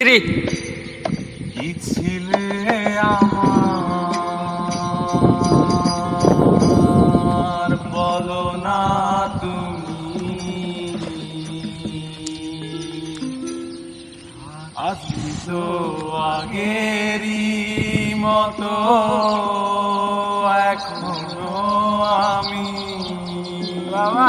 স্ত্রী আমার বলো না তুমি। আসি তো মতো এখনও আমি। বাবা!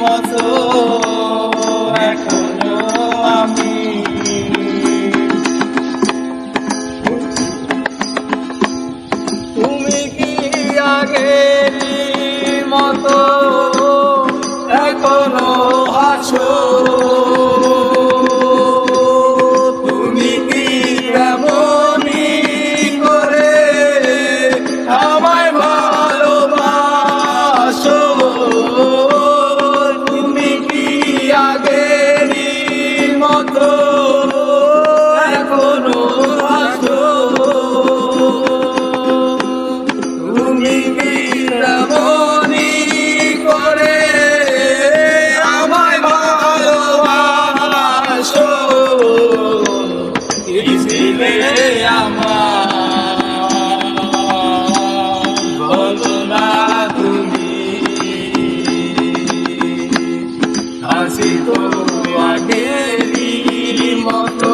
মতো এক Así como aquel y moto